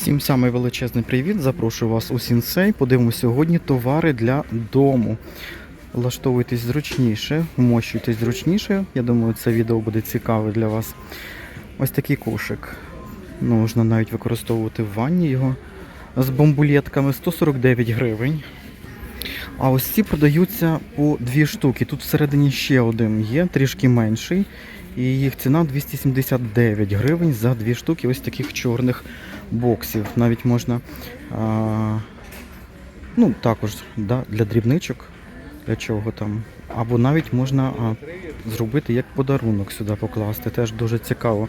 Всім самий величезний привіт. Запрошую вас у Сінсей. Подивимося сьогодні товари для дому. Влаштовуйтесь зручніше, вмощуйтесь зручніше. Я думаю, це відео буде цікаве для вас. Ось такий кошик. Можна навіть використовувати в ванні його з бомбулетками 149 гривень. А ось ці продаються по дві штуки. Тут всередині ще один є, трішки менший. І їх ціна 279 гривень за дві штуки ось таких чорних боксів. Навіть можна а, ну, також да, для дрібничок, для чого там. Або навіть можна а, зробити як подарунок сюди покласти. Теж дуже цікаво.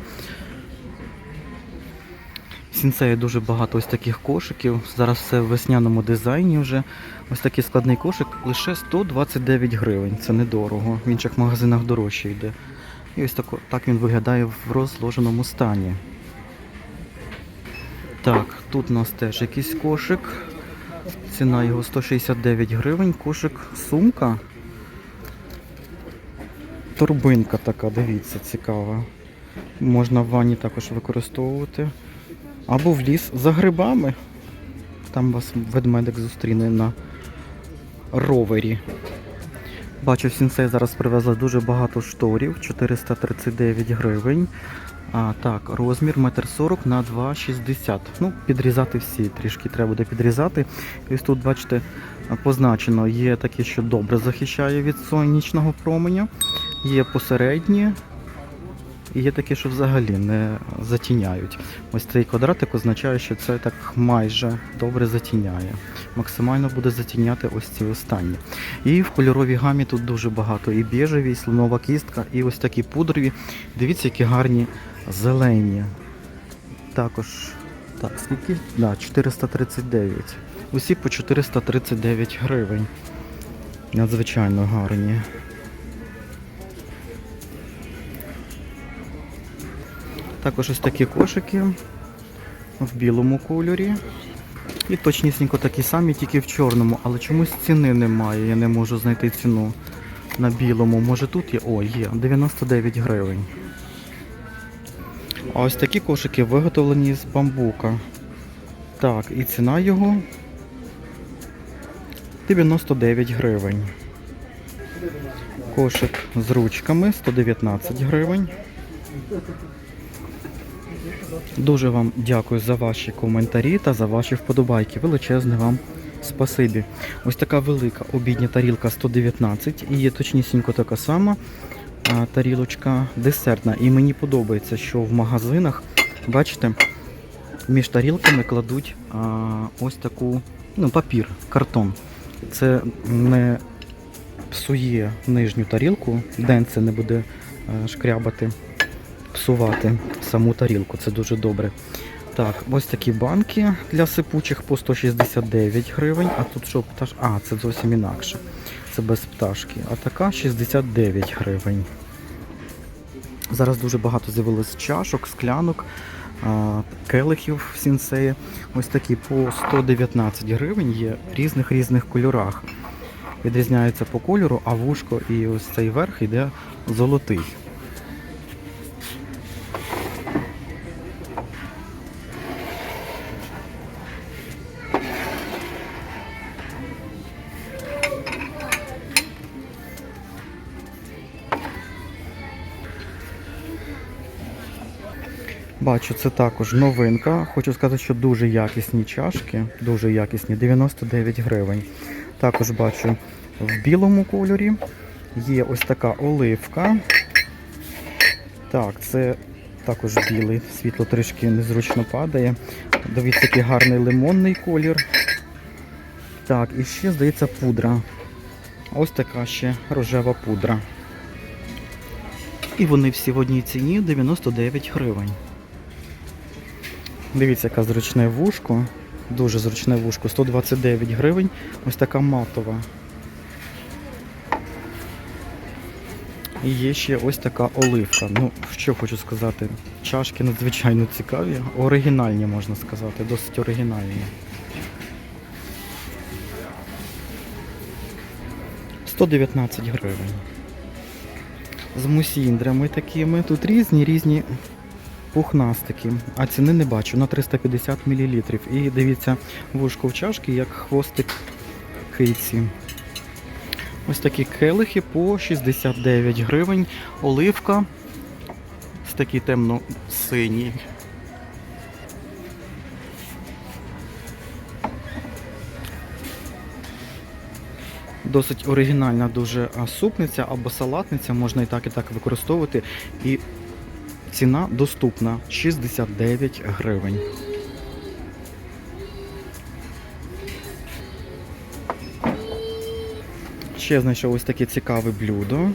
В дуже багато ось таких кошиків. Зараз все в весняному дизайні вже. Ось такий складний кошик лише 129 гривень. Це недорого. В інших магазинах дорожче йде. І ось тако, так він виглядає в розложеному стані. Так, тут у нас теж якийсь кошик. Ціна його 169 гривень. Кошик сумка. Торбинка така, дивіться, цікава. Можна в ванні також використовувати. Або в ліс за грибами. Там вас ведмедик зустріне на ровері. Бачу, Сінсей зараз привезла дуже багато шторів, 439 гривень. А, так, розмір 1,40 на 2,60. Ну, підрізати всі, трішки треба буде підрізати. І ось тут, бачите, позначено, є таке, що добре захищає від сонячного променя, є посередні, і є такі, що взагалі не затіняють. Ось цей квадратик означає, що це так майже добре затіняє. Максимально буде затіняти ось ці останні. І в кольоровій гамі тут дуже багато. І біжеві, і слонова кістка, і ось такі пудрові. Дивіться, які гарні зелені. Також, так, скільки? Да, 439. Усі по 439 гривень. Надзвичайно гарні. Також ось такі кошики в білому кольорі. І точнісінько такі самі, тільки в чорному, але чомусь ціни немає. Я не можу знайти ціну на білому. Може тут є? О, є, 99 гривень. А ось такі кошики виготовлені з бамбука. Так, і ціна його 99 гривень. Кошик з ручками 119 гривень. Дуже вам дякую за ваші коментарі та за ваші вподобайки. Величезне вам спасибі. Ось така велика обідня тарілка 119 і є точнісінько така сама тарілочка десертна. І мені подобається, що в магазинах, бачите, між тарілками кладуть ось таку ну, папір, картон. Це не псує нижню тарілку, денце не буде а, шкрябати псувати саму тарілку. Це дуже добре. Так, ось такі банки для сипучих по 169 гривень. А тут що пташ? А, це зовсім інакше. Це без пташки. А така 69 гривень. Зараз дуже багато з'явилось чашок, склянок, келихів в сінсеї. Ось такі по 119 гривень є в різних різних кольорах. Відрізняються по кольору, а вушко і ось цей верх йде золотий. Бачу, це також новинка. Хочу сказати, що дуже якісні чашки, дуже якісні, 99 гривень. Також бачу в білому кольорі. Є ось така оливка. Так, це також білий, світло трішки незручно падає. Дивіться, який гарний лимонний колір. Так, і ще, здається, пудра. Ось така ще рожева пудра. І вони всі в одній ціні 99 гривень. Дивіться, яке зручне вушко. Дуже зручне вушко. 129 гривень. Ось така матова. І є ще ось така оливка. Ну, що хочу сказати, чашки надзвичайно цікаві, оригінальні, можна сказати, досить оригінальні. 119 гривень. З мусіндрами такими. Тут різні різні пухнастики, а ціни не бачу на 350 мл. І дивіться, вушко в чашки, як хвостик киці. Ось такі келихи по 69 гривень. Оливка. Ось такий темно-синій. Досить оригінальна дуже супниця або салатниця, можна і так, і так використовувати. І ціна доступна 69 гривень. Ще знайшов ось таке цікаве блюдо.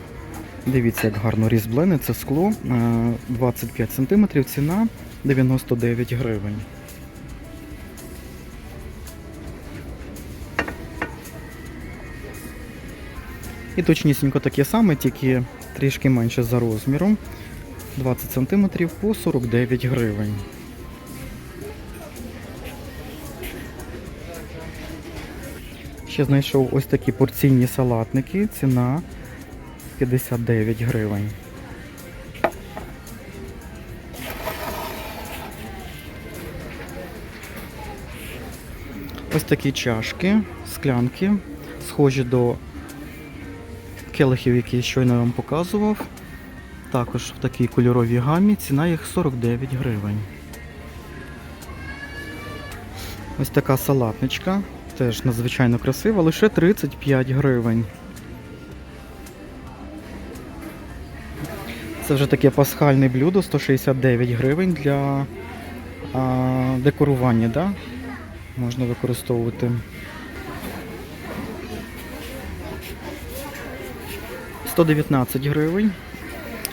Дивіться, як гарно різьблене. Це скло е, 25 см, ціна 99 гривень. І точнісінько таке саме, тільки трішки менше за розміром. 20 см по 49 гривень. Ще знайшов ось такі порційні салатники. Ціна 59 гривень. Ось такі чашки, склянки, схожі до келихів, які щойно вам показував. Також в такій кольоровій гамі. Ціна їх 49 гривень. Ось така салатничка. Теж надзвичайно красива, лише 35 гривень. Це вже таке пасхальне блюдо, 169 гривень для а, декорування, да? можна використовувати. 119 гривень.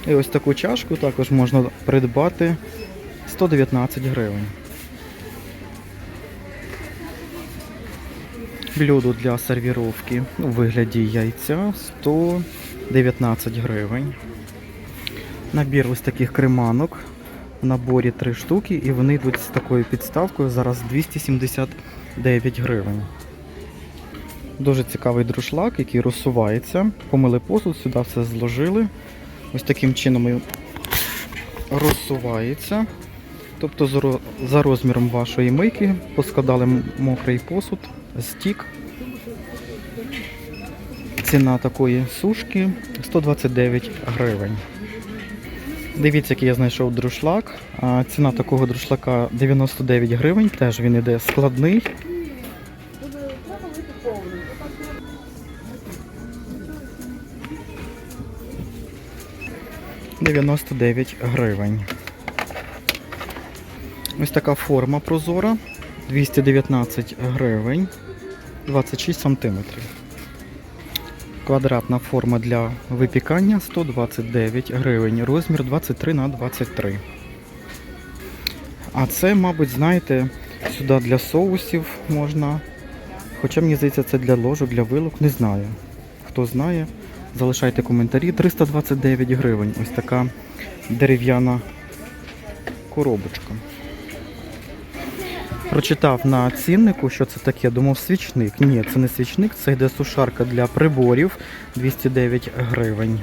І ось таку чашку також можна придбати 119 гривень. Блюдо для сервіровки у вигляді яйця 119 гривень. Набір ось таких креманок. В наборі 3 штуки і вони йдуть з такою підставкою. Зараз 279 гривень. Дуже цікавий друшлак, який розсувається. Помили посуд, сюди все зложили. Ось таким чином розсувається. Тобто за розміром вашої мийки поскладали мокрий посуд, стік. Ціна такої сушки 129 гривень. Дивіться, який я знайшов друшлак. Ціна такого друшлака 99 гривень. Теж він іде складний. 99 гривень. Ось така форма прозора. 219 гривень. 26 сантиметрів. Квадратна форма для випікання 129 гривень. Розмір 23 на 23. А це, мабуть, знаєте, сюди для соусів можна. Хоча мені здається, це для ложок, для вилок, не знаю. Хто знає, залишайте коментарі. 329 гривень. Ось така дерев'яна коробочка. Прочитав на ціннику, що це таке, думав свічник. Ні, це не свічник, це йде сушарка для приборів 209 гривень.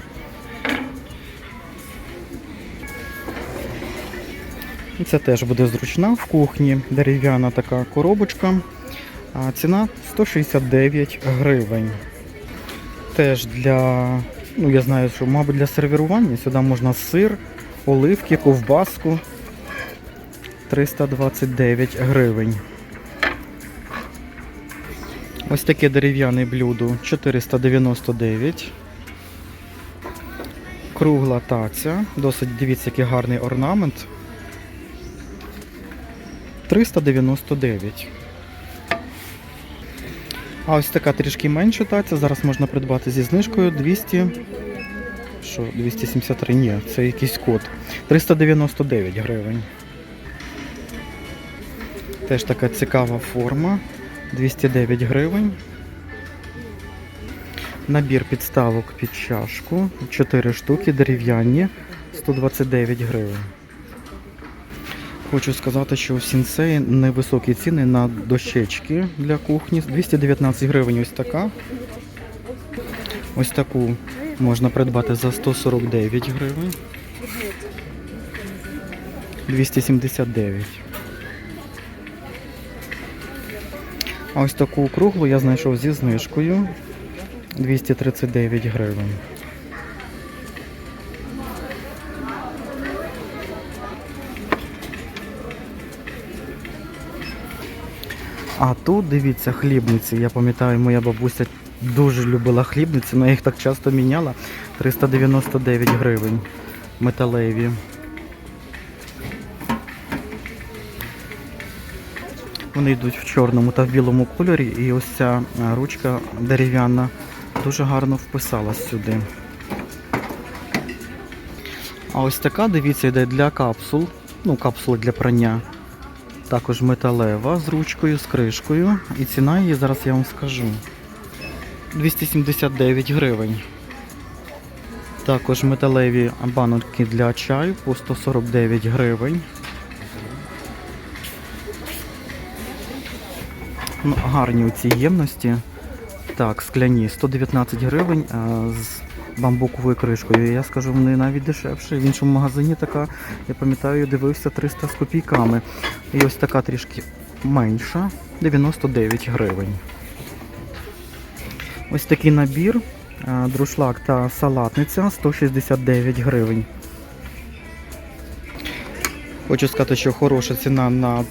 І Це теж буде зручна в кухні. Дерев'яна така коробочка. Ціна 169 гривень. Теж для, ну я знаю, що, мабуть, для сервірування. Сюди можна сир, оливки, ковбаску. 329 гривень. Ось таке дерев'яне блюдо 499. Кругла таця. Досить дивіться, який гарний орнамент. 399. А ось така трішки менша таця. Зараз можна придбати зі знижкою 200. Що, 273? Ні, це якийсь код. 399 гривень. Теж така цікава форма. 209 гривень. Набір підставок під чашку. 4 штуки дерев'яні. 129 гривень. Хочу сказати, що у Сінсеї невисокі ціни на дощечки для кухні. 219 гривень ось така. Ось таку можна придбати за 149 гривень. 279. А ось таку круглу я знайшов зі знижкою 239 гривень. А тут дивіться хлібниці. Я пам'ятаю, моя бабуся дуже любила хлібниці, я їх так часто міняла. 399 гривень металеві. Вони йдуть в чорному та в білому кольорі, і ось ця е, ручка дерев'яна дуже гарно вписалась сюди. А ось така, дивіться, йде для капсул. Ну, капсули для прання. Також металева з ручкою, з кришкою. І ціна її зараз я вам скажу. 279 гривень. Також металеві баночки для чаю по 149 гривень. Гарні оці ємності. Так, скляні 119 гривень з бамбуковою кришкою. Я скажу, вони навіть дешевші. В іншому магазині така, я пам'ятаю, дивився 300 з копійками. І ось така трішки менша 99 гривень. Ось такий набір. Друшлак та салатниця 169 гривень. Хочу сказати, що хороша ціна на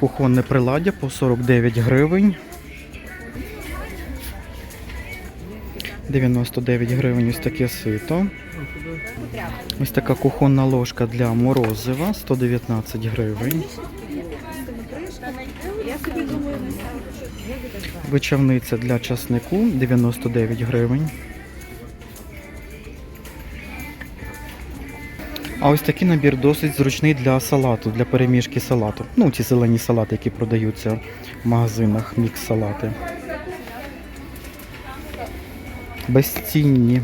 кухонне приладдя по 49 гривень. 99 гривень ось таке сито. Ось така кухонна ложка для морозива 119 гривень. Вичавниця для часнику 99 гривень. А ось такий набір досить зручний для салату, для перемішки салату. Ну, ті зелені салати, які продаються в магазинах, мікс-салати. Безцінні.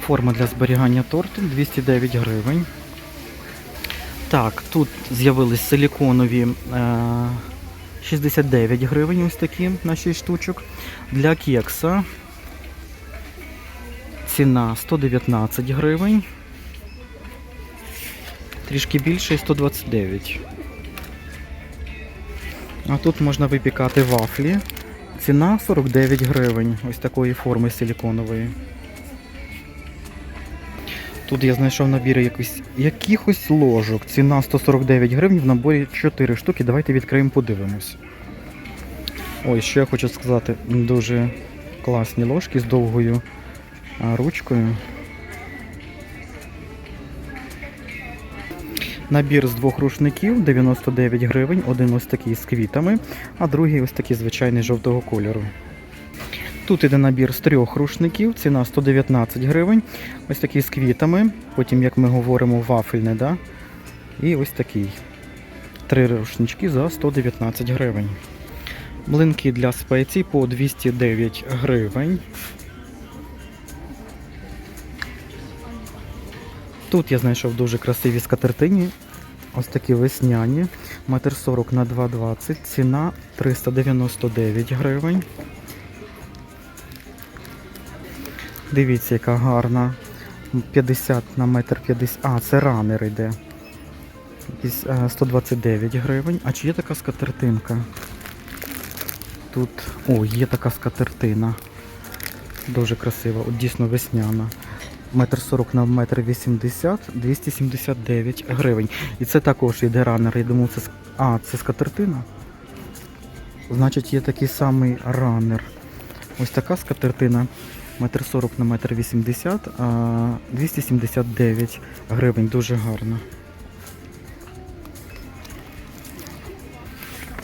Форма для зберігання торту 209 гривень. Так, тут з'явились силіконові е, 69 гривень, ось такі на 6 штучок. Для кекса ціна 119 гривень. Трішки більше 129. А тут можна випікати вафлі. Ціна 49 гривень. Ось такої форми силіконової. Тут я знайшов набір якихось, якихось ложок. Ціна 149 гривень в наборі 4 штуки. Давайте відкриємо, подивимось. Ой, що я хочу сказати, дуже класні ложки з довгою ручкою. Набір з двох рушників 99 гривень, один ось такий з квітами, а другий ось такий звичайний жовтого кольору. Тут іде набір з трьох рушників, ціна 119 гривень. Ось такий з квітами, потім, як ми говоримо, вафельне, да? І ось такий. Три рушнички за 119 гривень. Млинки для спецій по 209 гривень. Тут я знайшов дуже красиві скатертині. Ось такі весняні. Метр 40 на 2,20. Ціна 399 гривень. Дивіться, яка гарна. 50 на метр 50. А, це ранер йде. Е, 129 гривень. А чи є така скатертинка? Тут. О, є така скатертина. Дуже красива, от дійсно весняна. Метр 40 на метр 80, 279 гривень. І це також йде ранер. Я думав, це А, це скатертина. Значить, є такий самий ранер. Ось така скатертина. Метр 40 на метр 80, а 279 гривень. Дуже гарно.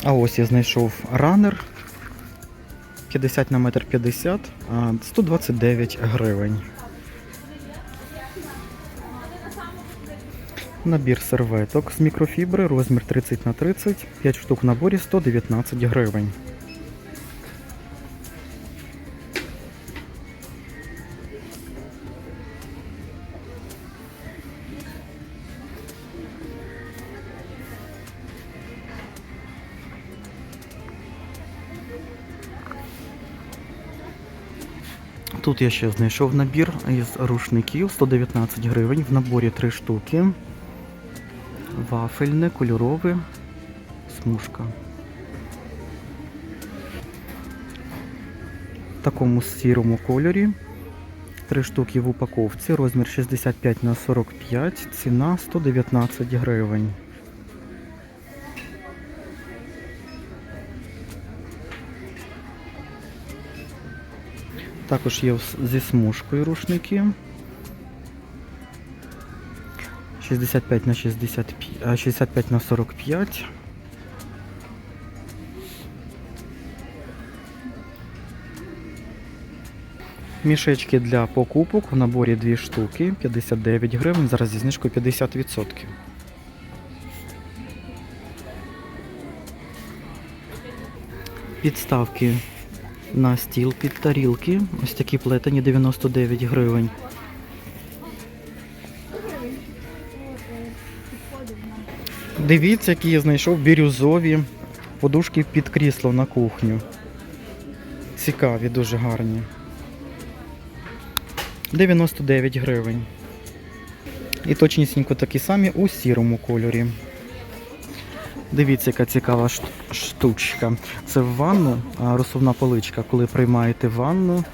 А ось я знайшов ранер. 50 на метр 50, а 129 гривень. Набір серветок з мікрофібри, розмір 30 на 30, 5 штук в наборі 119 гривень. Тут я ще знайшов набір із рушників 119 гривень. В наборі 3 штуки. Вафельне, кольорове, смужка. В такому сірому кольорі. Три штуки в упаковці, розмір 65 на 45, ціна 119 гривень. Також є зі смужкою рушники. 65 на 65, а, 65 на 45. Мішечки для покупок в наборі 2 штуки, 59 гривень, зараз зі знижкою 50%. Підставки на стіл під тарілки. Ось такі плетені 99 гривень. Дивіться, які я знайшов бірюзові подушки під крісло на кухню. Цікаві, дуже гарні. 99 гривень. І точнісінько такі самі у сірому кольорі. Дивіться, яка цікава штучка. Це в ванну, розсувна поличка. Коли приймаєте ванну,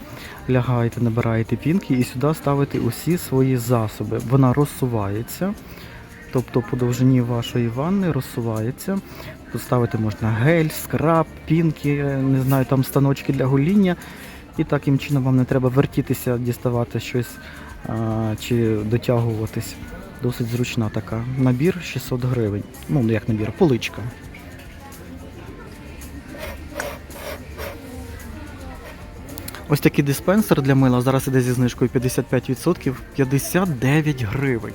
лягаєте, набираєте пінки і сюди ставите усі свої засоби. Вона розсувається. Тобто по довжині вашої ванни розсувається. Поставити можна гель, скраб, пінки, не знаю, там станочки для гоління. І таким чином вам не треба вертітися, діставати щось а, чи дотягуватись. Досить зручна така. Набір 600 гривень. Ну, як набір, поличка. Ось такий диспенсер для мила зараз іде зі знижкою 55%, 59 гривень.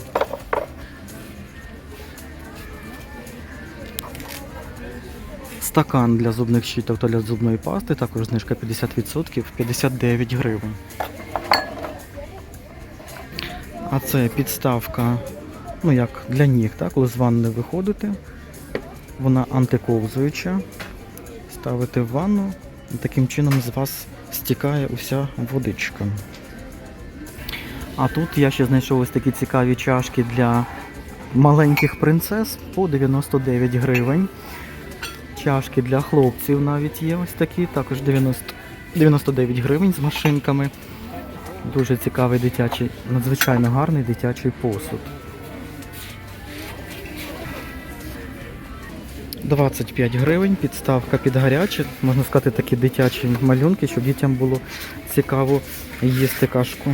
Стакан для зубних щіток та для зубної пасти, також знижка 50%, 59 гривень. А це підставка, ну як для ніг, так, коли з ванни виходите. Вона антиковзуюча. Ставите в ванну, і таким чином з вас стікає уся водичка. А тут я ще знайшов ось такі цікаві чашки для маленьких принцес по 99 гривень. Чашки для хлопців навіть є ось такі, також 90, 99 гривень з машинками. Дуже цікавий дитячий, надзвичайно гарний дитячий посуд. 25 гривень, підставка під гаряче, можна сказати, такі дитячі малюнки, щоб дітям було цікаво їсти кашку.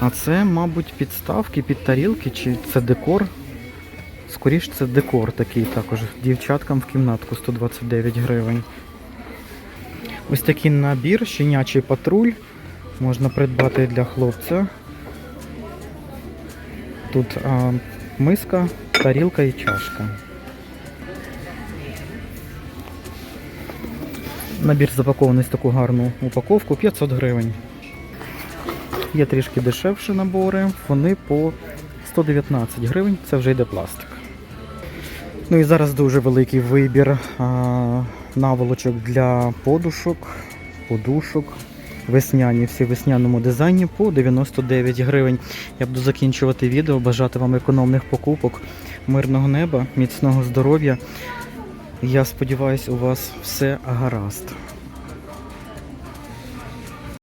А це, мабуть, підставки під тарілки, чи це декор. Скоріше це декор такий також. Дівчаткам в кімнатку 129 гривень. Ось такий набір, щенячий патруль. Можна придбати для хлопця. Тут а, миска, тарілка і чашка. Набір запакований в таку гарну упаковку 500 гривень. Є трішки дешевші набори, вони по 119 гривень, це вже йде пластик. Ну і зараз дуже великий вибір а, наволочок для подушок, подушок. Весняні, всі в весняному дизайні по 99 гривень. Я буду закінчувати відео, бажати вам економних покупок, мирного неба, міцного здоров'я. Я сподіваюся, у вас все гаразд.